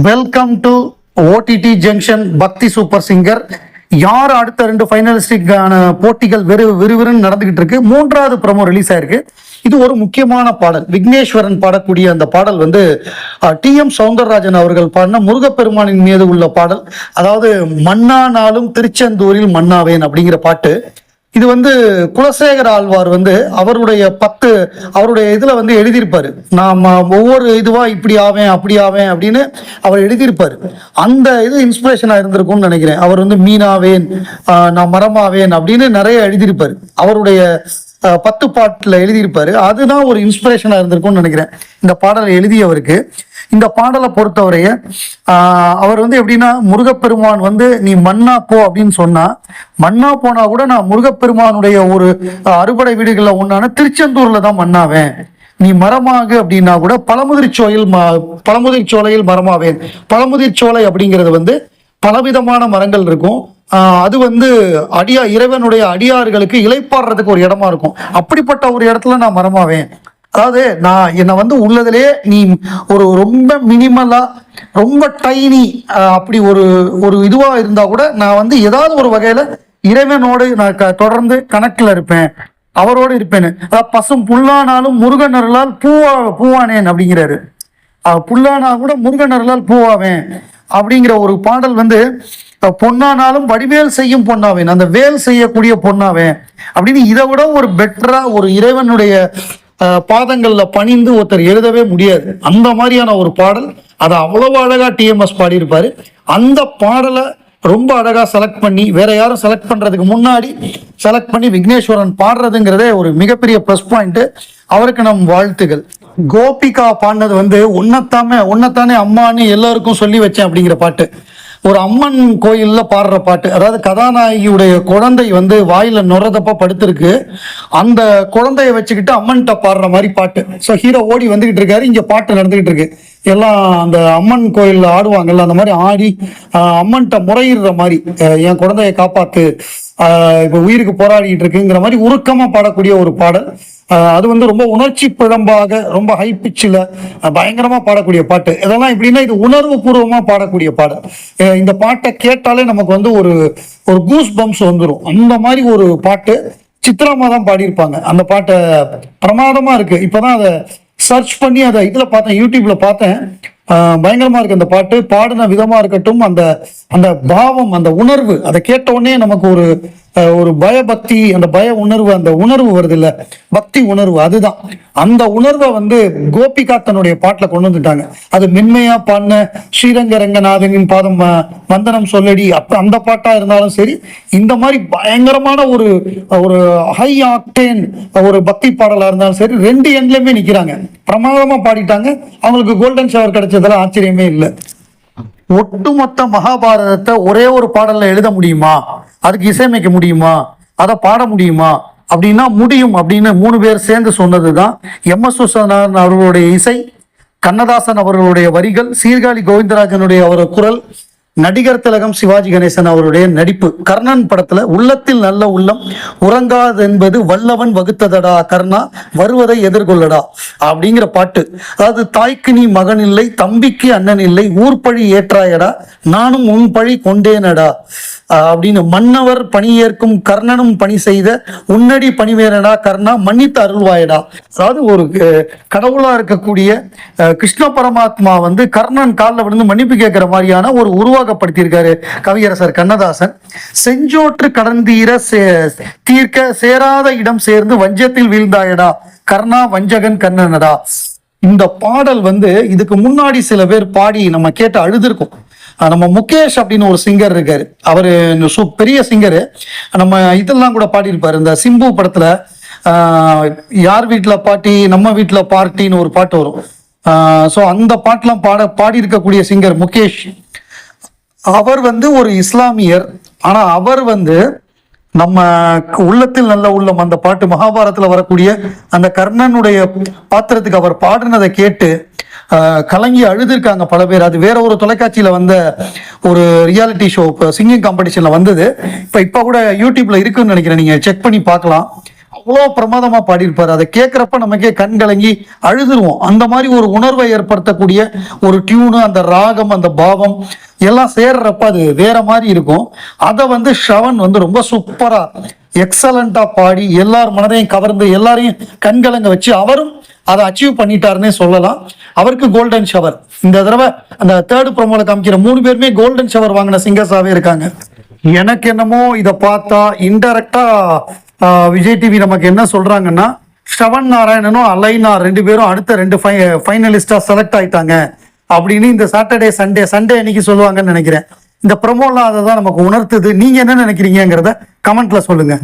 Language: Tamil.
Welcome to OTT junction Bhakti super singer யார் அடுத்த ரெண்டு ஃபைனலிஸ்டிக்கான போட்டிகள் வெறு விறுவிறுன்னு நடந்துகிட்டு இருக்கு? மூன்றாவது ப்ரமோ ரிலீஸ் ஆயிருக்கு. இது ஒரு முக்கியமான பாடல். விக்னேஸ்வரன் பாடக்கூடிய அந்த பாடல் வந்து டி எம் சவுந்தரராஜன் அவர்கள் பாடின முருகப்பெருமானின் மீது உள்ள பாடல். அதாவது மன்னானாலும் திருச்செந்தூரில் மன்னாவேன் அப்படிங்கிற பாட்டு. இது வந்து குலசேகர ஆழ்வார் வந்து அவருடைய பத்து அவருடைய இதில் வந்து எழுதியிருப்பார். நான் ஒவ்வொரு இதுவாக இப்படி ஆவேன் அப்படி ஆவேன் அப்படின்னு அவர் எழுதியிருப்பார். அந்த இது இன்ஸ்பிரேஷனாக இருந்திருக்கும்னு நினைக்கிறேன். அவர் வந்து மீனாவேன் நான் மரமாவேன் அப்படின்னு நிறைய எழுதியிருப்பார். அவருடைய பத்து பாட்டில் எழுதியிருப்பாரு. அதுதான் ஒரு இன்ஸ்பிரேஷனாக இருந்திருக்கும்னு நினைக்கிறேன். இந்த பாடலை எழுதியவருக்கு. இந்த பாடலை பொறுத்தவரைய அவர் வந்து எப்படின்னா முருகப்பெருமான் வந்து நீ மன்னா போ அப்படின்னு சொன்னா மண்ணா போனா கூட நான் முருகப்பெருமானுடைய ஒரு அறுபடை வீடுகளில் ஒன்றான திருச்செந்தூர்ல தான் மண்ணாவேன் நீ மரமாகு அப்படின்னா கூட பழமுதிர் சோலையில் ம- பழமுதிர் சோலையில் மரமாவேன். பழமுதிர் சோலை அப்படிங்கிறது வந்து பலவிதமான மரங்கள் இருக்கும். அது வந்து அடியா இறைவனுடைய அடியார்களுக்கு இலைப்பாடுறதுக்கு ஒரு இடமா இருக்கும். அப்படிப்பட்ட ஒரு இடத்துல நான் மரமாவேன். அதாவது நான் என்னை வந்து உள்ளதுலே நீ ஒரு ரொம்ப மினிமலா ரொம்ப டைனி அப்படி ஒரு ஒரு இதுவா இருந்தா கூட நான் வந்து ஏதாவது ஒரு வகையில இறைவனோடு நான் க- தொடர்ந்து கணக்கில் இருப்பேன். அவரோடு இருப்பேன். அதாவது பசும் புல்லானாலும் முருகன் அருளால் பூவா பூவானேன் அப்படிங்கிறாரு. புல்லானா கூட முருகன் அருளால் பூவாவேன். அப்படிங்கிற ஒரு பாடல் வந்து பொன்னானாலும் வடிவேல் செய்யும் பொன்னாவேன். அந்த வேல் செய்யக்கூடிய பொன்னாவேன். அப்படின்னு இதை விட ஒரு பெட்டரா ஒரு இறைவனுடைய பாதங்களில் பாதங்கள்ல பணிந்து ஒருத்தர் எழுதவே முடியாது. அந்த மாதிரியான ஒரு பாடல். அதை அவ்வளவு அழகா டிஎம்எஸ் பாடியிருப்பாரு. அந்த பாடலை ரொம்ப அழகா செலக்ட் பண்ணி வேற யாரும் செலக்ட் பண்றதுக்கு முன்னாடி செலக்ட் பண்ணி விக்னேஸ்வரன் பாடுறதுங்கிறதே ஒரு மிகப்பெரிய ப்ளஸ் பாயிண்ட் அவருக்கு நம் வாழ்த்துகள். கோபிகா பாடினது வந்து உன்னத்தாமே உன்னத்தானே அம்மான்னு எல்லாருக்கும் சொல்லி வச்சேன் அப்படிங்கிற பாட்டு. ஒரு அம்மன் கோயிலில் பாடுற பாட்டு. அதாவது கதாநாயகியுடைய குழந்தை வந்து வாயில் நுறதப்ப படுத்திருக்கு. அந்த குழந்தைய வச்சுக்கிட்டு அம்மன்கிட்ட பாடுற மாதிரி பாட்டு. ஸோ ஹீரோ ஓடி வந்துக்கிட்டு இருக்காரு. இங்கே பாட்டு நடந்துக்கிட்டு இருக்கு. எல்லாம் அந்த அம்மன் கோயிலில் ஆடுவாங்கல்ல அந்த மாதிரி ஆடி அம்மன்கிட்ட முறையிடுற மாதிரி என் குழந்தைய காப்பாற்று இப்போ உயிருக்கு போராடிட்டு இருக்குங்கிற மாதிரி உருக்கமாக பாடக்கூடிய ஒரு பாடல். அது வந்து ரொம்ப உணர்ச்சி பிழம்பாக ரொம்ப ஹை பிச்சில் பயங்கரமாக பாடக்கூடிய பாட்டு. இதெல்லாம் எப்படின்னா இது உணர்வு பூர்வமாக பாடக்கூடிய பாடல். இந்த பாட்டை கேட்டாலே நமக்கு வந்து ஒரு ஒரு கூஸ் பம்ப்ஸ் வந்துடும் அந்த மாதிரி ஒரு பாட்டு சித்ராமா தான் பாடியிருப்பாங்க. அந்த பாட்டை பிரமாதமாக இருக்குது இப்போ தான் அதை சர்ச் பண்ணி அதை இதில் பார்த்தேன் யூடியூப்பில் பார்த்தேன். பயங்கரமா இருக்கு அந்த பாட்டு. பாடின விதமா இருக்கட்டும் அந்த அந்த பாவம் அந்த உணர்வு அதை கேட்ட உடனே நமக்கு ஒரு ஒரு பயபக்தி அந்த பய உணர்வு அந்த உணர்வு வருது இல்ல பக்தி உணர்வு அதுதான். அந்த உணர்வை வந்து கோபிகா தன்னுடைய பாட்டில் கொண்டு வந்துட்டாங்க. அது மென்மையா பாடின ஸ்ரீரங்க ரங்கநாதனின் பாதம் வந்தனம் சொல்லடி. அப்ப அந்த பாட்டா இருந்தாலும் சரி இந்த மாதிரி பயங்கரமான ஒரு ஒரு ஹை ஆக்டேன் ஒரு பக்தி பாடலா இருந்தாலும் சரி ரெண்டு எண்ட்லயுமே நிக்கிறாங்க. பிரமாதமா பாடிட்டாங்க. அவங்களுக்கு கோல்டன் ஷவர் கிடைச்சதுல ஆச்சரியமே இல்லை. ஒட்டுமொத்த மகாபாரதத்தை ஒரே ஒரு பாடல்ல எழுத முடியுமா? அதுக்கு இசையமைக்க முடியுமா? அதை பாட முடியுமா? அப்படின்னா முடியும் அப்படின்னு மூணு பேர் சேர்ந்து சொன்னதுதான் எம் எஸ் விஸ்வநாதன் அவர்களுடைய இசை கண்ணதாசன் அவர்களுடைய வரிகள் சீர்காழி கோவிந்தராஜனுடைய அவர் குரல் நடிகர் திலகம் சிவாஜி கணேசன் அவருடைய நடிப்பு. கர்ணன் படத்துல உள்ளத்தில் நல்ல உள்ளம் உறங்காது என்பது வல்லவன் வகுத்ததடா கர்ணா வருவதை எதிர்கொள்ளடா அப்படிங்கிற பாட்டு. அதாவது தாய்க்கு நீ மகன் இல்லை தம்பிக்கு அண்ணன் இல்லை ஊர் பழி ஏற்றாயடா நானும் உன் பழி கொண்டேனடா. அப்படின்னு மன்னவர் பணியேற்கும் கர்ணனும் பணி செய்த உன்னடி பணிவேரடா கர்ணா மன்னித்து அருள்வாயடா அதாவது ஒரு கடவுளாக கடவுளா இருக்கக்கூடிய கிருஷ்ண பரமாத்மா வந்து கர்ணன் காலில் விழுந்து மன்னிப்பு கேட்கிற மாதிரியான ஒரு உருவாக்கப்படுத்தியிருக்காரு கவியரசர் கண்ணதாசன். செஞ்சோற்று கடந்தீர சே- தீர்க்க சேராத இடம் சேர்ந்து வஞ்சத்தில் வீழ்ந்தாயடா கர்ணா வஞ்சகன் கண்ணனடா. இந்த பாடல் வந்து இதுக்கு முன்னாடி சில பேர் பாடி நம்ம கேட்டு அழுதுருக்கோம். நம்ம முகேஷ் அப்படின்னு ஒரு சிங்கர் இருக்காரு. அவர் பெரிய சிங்கரு நம்ம இதெல்லாம் கூட பாடியிருப்பாரு. இந்த சிம்பு படத்துல ஆஹ் யார் வீட்டில் பாட்டி நம்ம வீட்டுல பார்ட்டின்னு ஒரு பாட்டு வரும். ஸோ அந்த பாட்டெலாம் பாட பாடி இருக்கக்கூடிய சிங்கர் முகேஷ். அவர் வந்து ஒரு இஸ்லாமியர். ஆனா அவர் வந்து நம்ம உள்ளத்தில் நல்ல உள்ளம் அந்த பாட்டு மகாபாரதத்துல வரக்கூடிய அந்த கர்ணனுடைய பாத்திரத்துக்கு அவர் பாடினதை கேட்டு கலங்கி அழுதுருக்காங்க பல பேர். அது வேற ஒரு தொலைக்காட்சியில் வந்த ஒரு ரியாலிட்டி ஷோ இப்போ சிங்கிங் காம்படிஷனில் வந்தது. இப்போ இப்போ கூட யூடியூப்பில் இருக்குன்னு நினைக்கிறேன். நீங்கள் செக் பண்ணி பார்க்கலாம். அவ்வளோ பிரமாதமாக பாடியிருப்பார். அதை கேட்குறப்ப நமக்கே கண் கலங்கி அழுதுருவோம். அந்த மாதிரி ஒரு உணர்வை ஏற்படுத்தக்கூடிய ஒரு டியூனு அந்த ராகம் அந்த பாவம் எல்லாம் சேர்றப்ப அது வேற மாதிரி இருக்கும். அதை வந்து ஷவன் வந்து ரொம்ப சூப்பராக எக்ஸலண்ட்டாக பாடி எல்லார் மனதையும் கவர்ந்து எல்லாரையும் கண்கலங்க வச்சு அவரும் அதை அச்சீவ் பண்ணிட்டாருன்னே சொல்லலாம். அவருக்கு கோல்டன் ஷவர் இந்த தடவை அந்த தேர்ட் ப்ரோமோல காமிக்கிற மூணு பேருமே கோல்டன் ஷவர் வாங்கின சிங்கர்ஸாவே இருக்காங்க. எனக்கு என்னமோ இதை பார்த்தா இன்டெரக்டா விஜய் டிவி நமக்கு என்ன சொல்றாங்கன்னா ஸ்ரவன் நாராயணனும் அலைனா ரெண்டு பேரும் அடுத்த ரெண்டு ஃபைனலிஸ்டா செலக்ட் ஆயிட்டாங்க. அப்படின்னு இந்த சாட்டர்டே சண்டே சண்டே அன்னைக்கு சொல்லுவாங்கன்னு நினைக்கிறேன். இந்த ப்ரமோலாம் அதை தான் நமக்கு உணர்த்துது. நீங்க என்ன நினைக்கிறீங்கிறத கமெண்ட்ல சொல்லுங்க.